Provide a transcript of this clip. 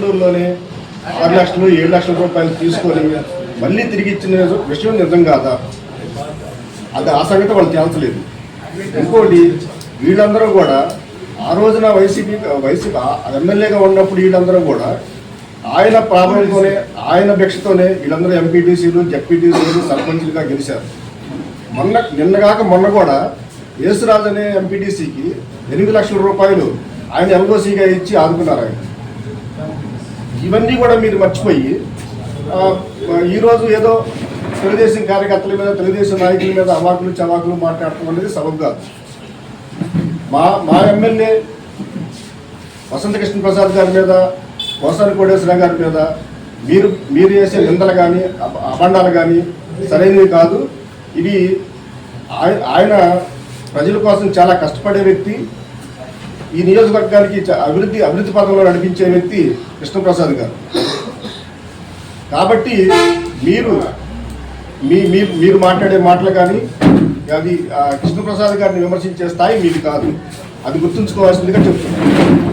రోజుల్లోనే ఆరు లక్షలు ఏడు లక్షల రూపాయలు తీసుకొని మళ్ళీ తిరిగి ఇచ్చిన విషయం నిజం కాదా? అది ఆ సంగతి వాళ్ళు తేల్చలేదు ఇంకోటి వీళ్ళందరూ కూడా ఆ రోజున వైసీపీ వైసీపీ ఎమ్మెల్యేగా ఉన్నప్పుడు వీళ్ళందరూ కూడా ఆయన ప్రాబ్లంతోనే ఆయన భిక్షతోనే వీళ్ళందరూ ఎంపీటీసీలు జెడ్పీటీసీలు సర్పంచ్లుగా గెలిచారు. మొన్న నిన్నగాక మొన్న కూడా యేసురాజు అనే ఎంపీటీసీకి ఎనిమిది లక్షల రూపాయలు ఆయన ఎల్ఓసీగా ఇచ్చి ఆదుకున్నారు ఆయన. ఇవన్నీ కూడా మీరు మర్చిపోయి ఈరోజు ఏదో తెలుగుదేశం కార్యకర్తల మీద తెలుగుదేశం నాయకుల మీద అవాకులు చవాకులు మాట్లాడటం అనేది సబబు కాదు. మా మా ఎమ్మెల్యే వసంత కృష్ణ ప్రసాద్ గారి మీద కోసారి కోటేశ్వర గారి మీద మీరు మీరు చేసే నిందలు కానీ అభండాలు కానీ సరైనవి కాదు. ఇది ఆయ- ఆయన ప్రజల కోసం చాలా కష్టపడే వ్యక్తి ఈ నియోజకవర్గానికి అభివృద్ధి అభివృద్ధి పథంలో నడిపించే వ్యక్తి కృష్ణప్రసాద్ గారు. కాబట్టి మీరు మీ మీరు మీరు మాట్లాడే మాటలు కానీ అది కృష్ణప్రసాద్ గారిని విమర్శించే స్థాయి మీది కాదు. అది గుర్తుంచుకోవాల్సిందిగా చెప్తున్నాను.